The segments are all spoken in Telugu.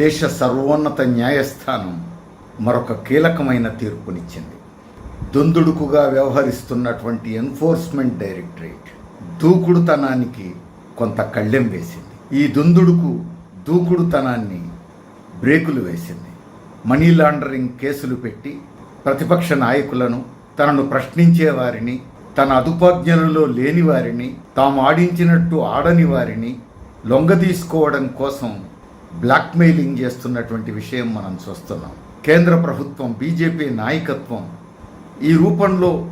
దేశ సర్వోన్నత న్యాయస్థానం మరొక కీలకమైన తీర్పునిచ్చింది. దుందుడుకుగా వ్యవహరిస్తున్నటువంటి ఎన్ఫోర్స్మెంట్ డైరెక్టరేట్ దూకుడుతనానికి కొంత కళ్ళెం వేసింది. ఈ దుందుడుకు దూకుడుతనాన్ని బ్రేకులు వేసింది. మనీ లాండరింగ్ కేసులు పెట్టి ప్రతిపక్ష నాయకులను తనను ప్రశ్నించే వారిని తన అదుపాజ్ఞలలో లేని వారిని తాము ఆడించినట్టు ఆడని వారిని లొంగ తీసుకోవడం కోసం బ్లాక్మెయిలింగ్ చేస్తున్నటువంటి విషయం మనం చూస్తున్నాం. కేంద్ర ప్రభుత్వం బీజేపీ నాయకత్వం ఈ రూపంలో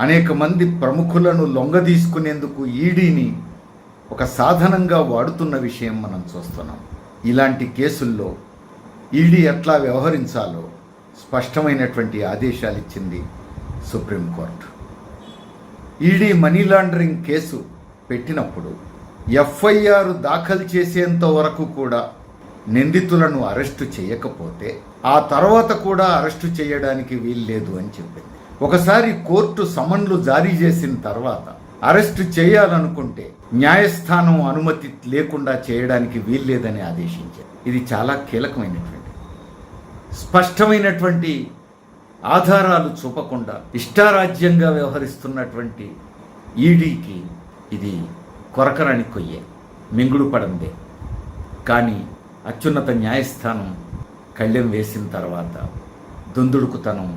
అనేక మంది ప్రముఖులను లొంగదీసుకునేందుకు ఈడీని ఒక సాధనంగా వాడుతున్న విషయం మనం చూస్తున్నాం. ఇలాంటి కేసుల్లో ఈడీ ఎట్లా వ్యవహరించాలో స్పష్టమైనటువంటి ఆదేశాలు ఇచ్చింది supreme court ED money laundering case పెట్టినప్పుడు ఎఫ్ఐఆర్ దాఖలు చేసేంత వరకు కూడా నిందితులను అరెస్టు చేయకపోతే ఆ తర్వాత కూడా అరెస్టు చేయడానికి వీల్లేదు అని చెప్పింది. ఒకసారి కోర్టు సమన్లు జారీ చేసిన తర్వాత అరెస్టు చేయాలనుకుంటే న్యాయస్థానం అనుమతి లేకుండా చేయడానికి వీల్లేదని ఆదేశించారు. ఇది చాలా కీలకమైనటువంటి స్పష్టమైనటువంటి ఆధారాలు చూపకుండా ఇష్టారాజ్యంగా వ్యవహరిస్తున్నటువంటి ఈడీకి ఇది కొరకరాని కొయ్యే మింగుడు పడందే కానీ అత్యున్నత న్యాయస్థానం కళ్ళెం వేసిన తర్వాత దుందుడుకుతనం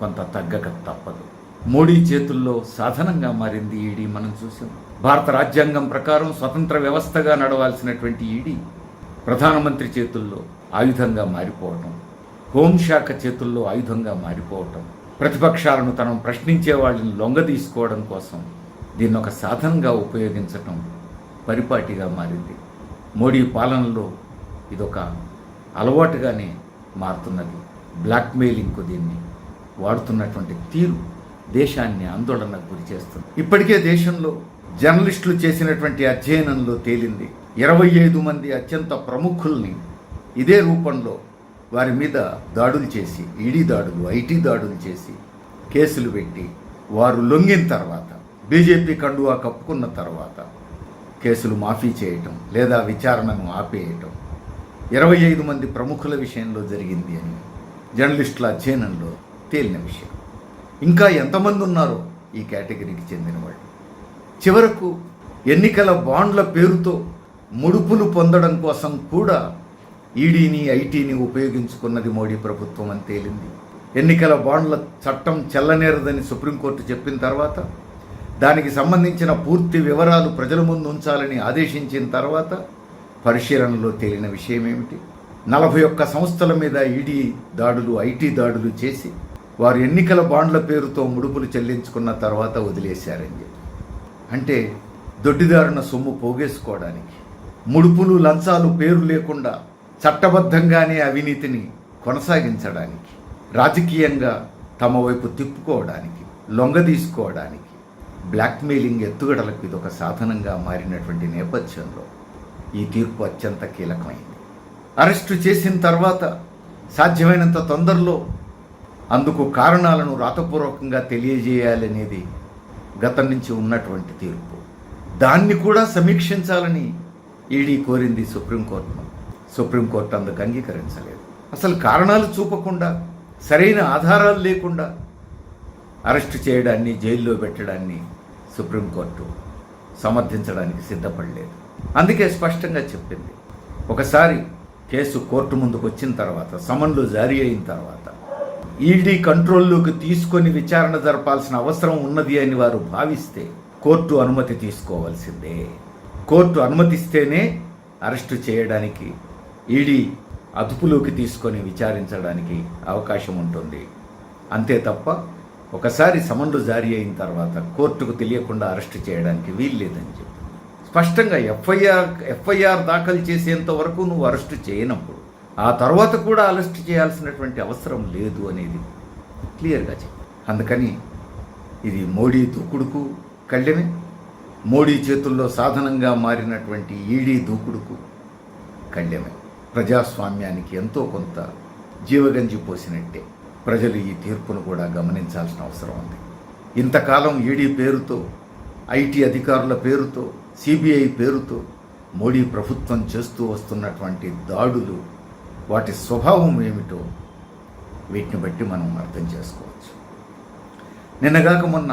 కొంత తగ్గక తప్పదు. మోడీ చేతుల్లో సాధనంగా మారింది ఈడీ మనం చూసాం భారత రాజ్యాంగం ప్రకారం స్వతంత్ర వ్యవస్థగా నడవాల్సినటువంటి ఈడీ ప్రధానమంత్రి చేతుల్లో ఆయుధంగా మారిపోవటం హోంశాఖ చేతుల్లో ఆయుధంగా మారిపోవటం ప్రతిపక్షాలను తనం ప్రశ్నించే వాళ్ళని లొంగదీసుకోవడం కోసం దీన్ని ఒక సాధనంగా ఉపయోగించటం పరిపాటిగా మారింది. మోడీ పాలనలో ఇదొక అలవాటుగానే మారుతున్నది. బ్లాక్మెయిలింగ్కు దీన్ని వాడుతున్నటువంటి తీరు దేశాన్ని ఆందోళనకు గురి చేస్తుంది. ఇప్పటికే దేశంలో జర్నలిస్టులు చేసినటువంటి అధ్యయనంలో తేలింది. ఇరవై ఐదు మంది అత్యంత ప్రముఖుల్ని ఇదే రూపంలో వారి మీద దాడులు చేసి ఈడీ దాడులు ఐటీ దాడులు చేసి కేసులు పెట్టి వారు లొంగిన తర్వాత బీజేపీ కండువా కప్పుకున్న తర్వాత కేసులు మాఫీ చేయటం లేదా విచారణను ఆపేయటం ఇరవై ఐదు మంది ప్రముఖుల విషయంలో జరిగింది అని జర్నలిస్టుల అధ్యయనంలో తేలిన విషయం. ఇంకా ఎంతమంది ఉన్నారో ఈ కేటగిరీకి చెందిన వాళ్ళు. చివరకు ఎన్నికల బాండ్ల పేరుతో ముడుపులు పొందడం కోసం కూడా ఈడీని ఐటీని ఉపయోగించుకున్నది మోడీ ప్రభుత్వం అని తేలింది. ఎన్నికల బాండ్ల చట్టం చెల్లనేరదని సుప్రీంకోర్టు చెప్పిన తర్వాత దానికి సంబంధించిన పూర్తి వివరాలు ప్రజల ముందు ఉంచాలని ఆదేశించిన తర్వాత పరిశీలనలో తేలిన విషయం ఏమిటి నలభై ఒక్క సంస్థల మీద ఈడీ దాడులు ఐటీ దాడులు చేసి వారు ఎన్నికల బాండ్ల పేరుతో ముడుపులు చెల్లించుకున్న తర్వాత వదిలేశారని చెప్పి. అంటే దొడ్డిదారున సొమ్ము పోగేసుకోవడానికి ముడుపులు లంచాలు పేరు లేకుండా చట్టబద్ధంగానే అవినీతిని కొనసాగించడానికి రాజకీయంగా తమ వైపు తిప్పుకోవడానికి లొంగ తీసుకోవడానికి బ్లాక్మెయిలింగ్ ఎత్తుగడలకు ఇదొక సాధనంగా మారినటువంటి నేపథ్యంలో ఈ తీర్పు అత్యంత కీలకమైంది. అరెస్టు చేసిన తర్వాత సాధ్యమైనంత తొందరలో అందుకు కారణాలను రాతపూర్వకంగా తెలియజేయాలనేది గతం నుంచి ఉన్నటువంటి తీర్పు. దాన్ని కూడా సమీక్షించాలని ఈడీ కోరింది సుప్రీంకోర్టును సుప్రీంకోర్టు అందుకు అంగీకరించలేదు. అసలు కారణాలు చూపకుండా సరైన ఆధారాలు లేకుండా అరెస్టు చేయడాన్ని జైల్లో పెట్టడాన్ని సుప్రీంకోర్టు సమర్థించడానికి సిద్ధపడలేదు. అందుకే స్పష్టంగా చెప్పింది. ఒకసారి కేసు కోర్టు ముందుకు వచ్చిన తర్వాత సమన్లు జారీ అయిన తర్వాత ఈడీ కంట్రోల్లోకి తీసుకొని విచారణ జరపాల్సిన అవసరం ఉన్నది అని వారు భావిస్తే కోర్టు అనుమతి తీసుకోవాల్సిందే. కోర్టు అనుమతిస్తేనే అరెస్టు చేయడానికి ఈడీ అదుపులోకి తీసుకొని విచారించడానికి అవకాశం ఉంటుంది. అంతే తప్ప ఒకసారి సమన్లు జారీ అయిన తర్వాత కోర్టుకు తెలియకుండా అరెస్టు చేయడానికి వీల్లేదని చెప్పి స్పష్టంగా ఎఫ్ఐఆర్ ఎఫ్ఐఆర్ దాఖలు చేసేంత వరకు నువ్వు అరెస్టు చేయనప్పుడు ఆ తర్వాత కూడా అరెస్ట్ చేయాల్సినటువంటి అవసరం లేదు అనేది క్లియర్గా చెప్పి. అందుకని ఇది మోడీ దూకుడుకు కళ్ళెమే మోడీ చేతుల్లో సాధనంగా మారినటువంటి ఈడీ దూకుడుకు కళ్ళెమే ప్రజాస్వామ్యానికి ఎంతో కొంత జీవగంజి పోసినట్టే ప్రజలు ఈ తీర్పును కూడా గమనించాల్సిన అవసరం ఉంది. ఇంతకాలం ఈడీ పేరుతో ఐటీ అధికారుల పేరుతో సిబిఐ పేరుతో మోడీ ప్రభుత్వం చేస్తూ వస్తున్నటువంటి దాడులు వాటి స్వభావం ఏమిటో వీటిని బట్టి మనం అర్థం చేసుకోవచ్చు. నిన్నగాక మొన్న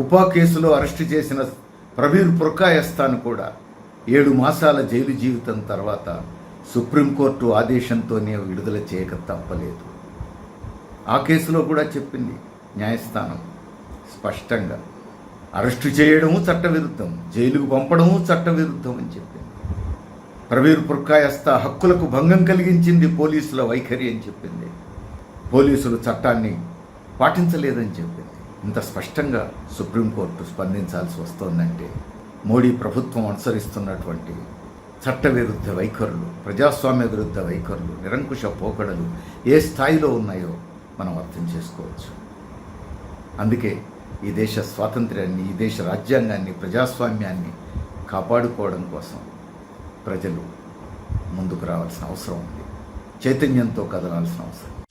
ఉపా కేసులో అరెస్టు చేసిన ప్రవీర్ పుర్కాయస్థాన్ కూడా ఏడు మాసాల జైలు జీవితం తర్వాత సుప్రీంకోర్టు ఆదేశంతోనే విడుదల చేయక తప్పలేదు. ఆ కేసులో కూడా చెప్పింది న్యాయస్థానం స్పష్టంగా అరెస్టు చేయడము చట్టవిరుద్ధం జైలుకు పంపడము చట్టవిరుద్ధం అని చెప్పింది. ప్రవీర్ పుర్కాయస్త హక్కులకు భంగం కలిగించింది పోలీసుల వైఖరి అని చెప్పింది. పోలీసులు చట్టాన్ని పాటించలేదని చెప్పింది. ఇంత స్పష్టంగా సుప్రీంకోర్టు స్పందించాల్సి వస్తోందంటే మోడీ ప్రభుత్వం అనుసరిస్తున్నటువంటి చట్టవిరుద్ధ వైఖరులు ప్రజాస్వామ్య విరుద్ధ వైఖరులు నిరంకుశ పోకడలు ఏ స్థాయిలో ఉన్నాయో మనం అర్థం చేసుకోవచ్చు. అందుకే ఈ దేశ స్వాతంత్ర్యాన్ని ఈ దేశ రాజ్యాంగాన్ని ప్రజాస్వామ్యాన్ని కాపాడుకోవడం కోసం ప్రజలు ముందుకు రావాల్సిన అవసరం ఉంది. చైతన్యంతో కదలాల్సిన అవసరం